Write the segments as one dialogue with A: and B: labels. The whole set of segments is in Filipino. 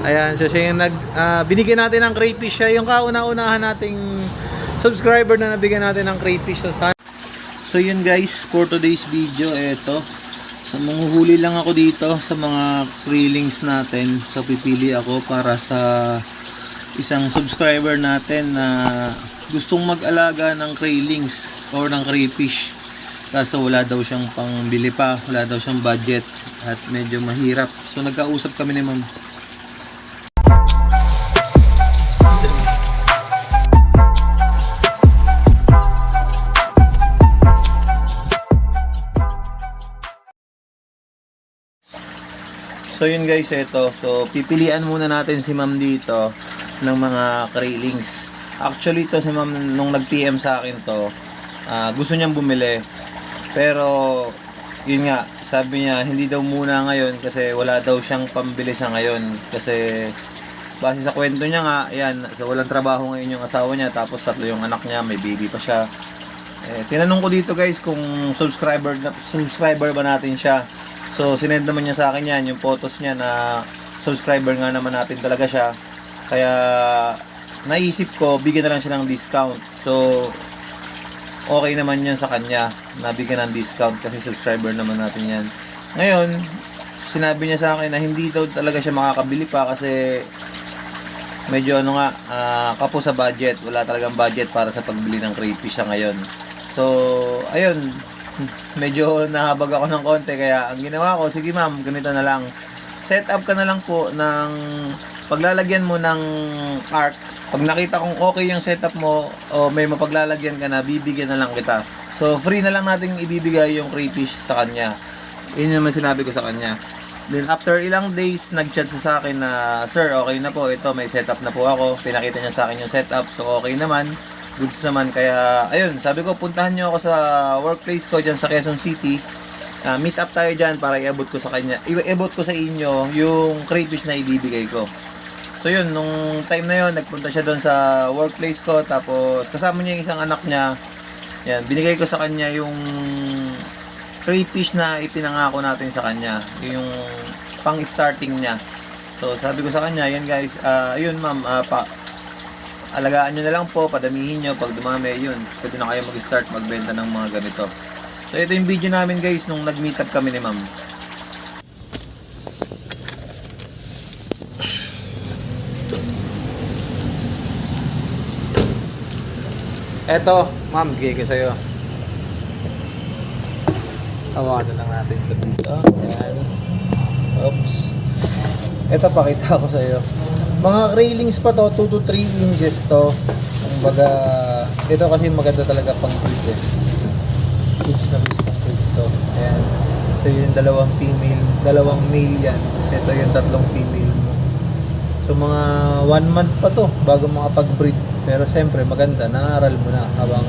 A: Ayan, so siya yung nag, ah, binigyan natin ng crayfish. Siya yung kauna-unahan nating subscriber na nabigyan natin ng crayfish. So, so yun guys, for today's video, eto. So manguhuli lang ako dito sa mga krillings natin. So pipili ako para sa isang subscriber natin na gustong mag-alaga ng krillings or ng crayfish. Kaso wala daw siyang pangbili pa, wala daw siyang budget at medyo mahirap. So nagkausap kami ni ma'am. So yun guys, ito. So pipilian muna natin si ma'am dito ng mga krillings. Actually to si ma'am nung nag-PM sa akin to, ah, gusto niyang bumili. Pero yun nga, sabi niya hindi daw muna ngayon kasi wala daw siyang pambili sa ngayon. Kasi base sa kwento niya nga, ayan, so walang trabaho ngayon yung asawa niya tapos tatlo yung anak niya, may baby pa siya. Eh, tinanong ko dito guys kung subscriber subscriber ba natin siya. So, sinend naman niya sa akin yan, yung photos niya na subscriber nga naman natin talaga siya. Kaya, naisip ko, bigyan na lang siya ng discount. So, okay naman yun sa kanya, nabigyan ng discount kasi subscriber naman natin yan. Ngayon, sinabi niya sa akin na hindi daw talaga siya makakabili pa kasi medyo ano nga, ah, kapo sa budget. Wala talagang budget para sa pagbili ng crayfish sa ngayon. So, ayun, medyo nahabag ako ng konti. Kaya ang ginawa ko, sige ma'am, ganito na lang. Set up ka na lang po ng paglalagyan mo ng arc. Pag nakita kong okay yung setup mo o may mapaglalagyan ka na, bibigyan na lang kita. So, free na lang natin ibibigay yung crayfish sa kanya. Yun naman sinabi ko sa kanya. Then after ilang days, nag-chat sa akin na, Sir, okay na po, ito may setup na po ako. Pinakita niya sa akin yung setup, so okay naman. Goods naman, kaya ayun, sabi ko, puntahan niyo ako sa workplace ko dyan sa Quezon City. Ah, meet up tayo dyan para iabot ko sa kanya, iabot ko sa inyo yung crayfish na ibibigay ko. So yun, nung time na yun, nagpunta siya doon sa workplace ko, tapos kasama niya yung isang anak niya. Yan, binigay ko sa kanya yung crayfish na ipinangako natin sa kanya. Yung pang starting niya. So sabi ko sa kanya, yan guys, ah yun ma'am, ah, pa, alagaan nyo na lang po, padamihin nyo, pag dumami, yun, pwede na kayo mag-start magbenta ng mga ganito. So ito yung video namin guys, nung nag-meet up kami ni ma'am. Eto, ma'am, bigay ko sa'yo. Na lang natin ito dito. Ayan. Oops. Ito, pakita ko sa'yo. Mga railings pa to, 2 to 3 inches to. Kumbaga, ito kasi maganda talaga pang breed eh. Goods na goods pang breed to. Ayan. So, yung dalawang female, dalawang male yan. Kasi ito yung tatlong female mo. So, mga 1 month pa to bago makapag-breed. Pero siyempre, maganda, nangaral mo na habang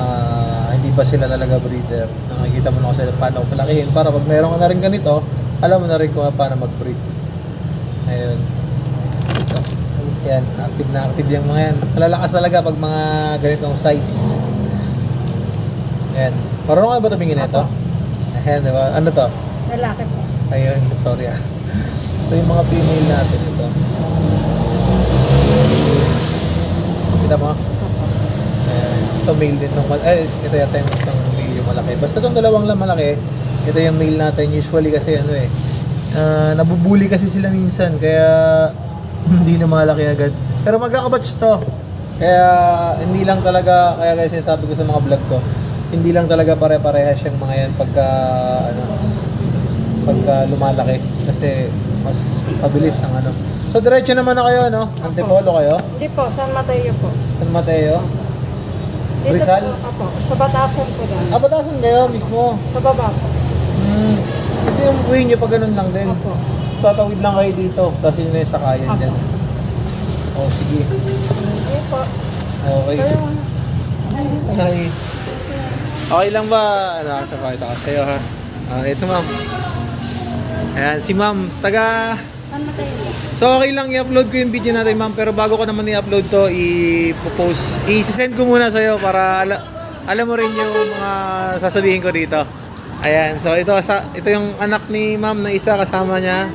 A: ah, hindi pa sila talaga breeder. Nakikita mo na kasi paano palakihin para pag meron ka na rin ganito, alam mo na rin kung paano mag-breed. Ayun. Yan, active na active yung mga yan. Malalakas talaga pag mga ganitong size. Yan. Marunong ka ba tumingin nito? Ayan, di ba? Ano to?
B: Lalaki po.
A: Ayun, sorry ah. So yung mga female natin ito. Kita mo? Ayan. Ito male din nung eh, ito yata yung isang male yung malaki. Basta itong dalawang lang malaki, ito yung male natin. Usually kasi ano eh, ah, nabubuli kasi sila minsan, kaya na malaki agad. Pero magkakabatch to. Kaya hindi lang talaga, kaya guys sinasabi ko sa mga vlog ko, hindi lang talaga pare-parehas yung mga yan pagka, ano, pagka lumalaki. Kasi mas pabilis ang ano. So diretso naman na kayo, no? Antipolo kayo?
B: Hindi po, San Mateo po.
A: San Mateo?
B: Dito
A: Rizal?
B: Po, apo, sa Batasan po lang.
A: Ah, batasan kayo mismo.
B: Sa baba po.
A: Hmm. Ito yung way nyo pag ganun lang din.
B: Opo.
A: Tatawid lang kayo dito. Tapos yun na yung sakayan
B: Opo.
A: dyan. Oh, sige.
B: Po.
A: Okay. Hi. Okay lang ba? Ano, pakita ko sa'yo ha. Ah, ito ma'am. Ayan, si ma'am. Taga...
B: San Mateo.
A: So okay lang i-upload ko yung video natin ma'am pero bago ko naman i-upload to i-post i-send ko muna sa'yo para ala- alam mo rin yung mga sasabihin ko dito. Ayan, so ito sa ito yung anak ni ma'am na isa kasama niya.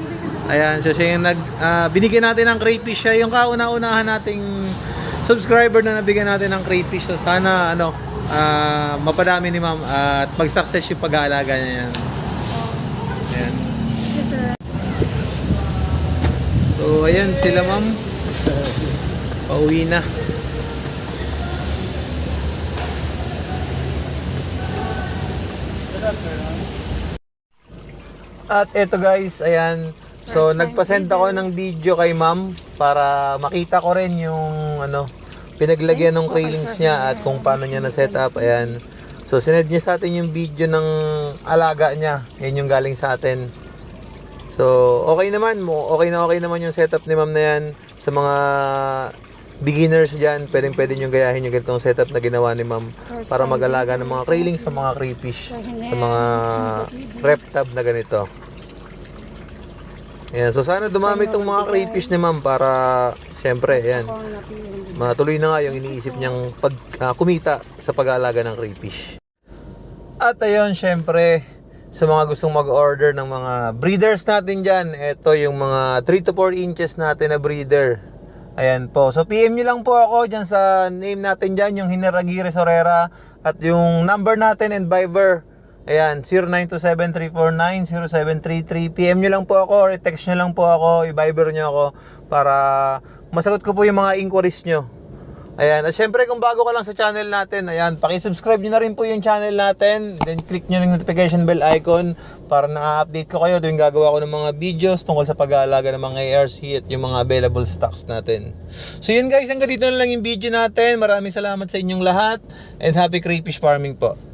A: Ayan, so siya yung nag, ah, binigyan natin ng crayfish siya. Yung kauna-unahan nating subscriber na nabigyan natin ng crayfish. So sana, ano, ah, mapadami ni ma'am at mag-success yung pag-aalaga niya yan. Ayan. So, ayan sila ma'am. Pauwi na. At eto guys, ayan. So, nagpa-send ako ng video kay ma'am para makita ko rin yung ano, pinaglagyan ng railings niya at kung paano niya na-set up. Ayan. So, sinend niya sa atin yung video ng alaga niya. Yan yung galing sa atin. So, okay naman mo. Okay na okay naman yung setup ni ma'am na yan. Sa mga beginners dyan, pwedeng pwede nyo gayahin yung ganitong setup na ginawa ni ma'am para mag-alaga ng mga railings sa mga crayfish, sa mga rep tub na ganito. Ayan, so sana dumami itong mga crayfish ni ma'am para, syempre, ayan, matuloy na nga yung iniisip niyang pag, ah, kumita sa pag-aalaga ng crayfish. At ayun, syempre, sa mga gustong mag-order ng mga breeders natin dyan, ito yung mga 3 to 4 inches natin na breeder. Ayan po. So PM nyo lang po ako dyan sa name natin dyan, yung Hineragiri Sorera at yung number natin and Viber. Ayan, 0927-349-0733. PM nyo lang po ako or text nyo lang po ako, i-Viber nyo ako para masagot ko po yung mga inquiries nyo. Ayan, at syempre kung bago ka lang sa channel natin, ayan, paki-subscribe nyo na rin po yung channel natin. Then click nyo yung notification bell icon para na-update ko kayo tuwing gagawa ko ng mga videos tungkol sa pag-aalaga ng mga ARC at yung mga available stocks natin. So yun guys, hanggang dito na lang yung video natin. Maraming salamat sa inyong lahat and happy crayfish farming po.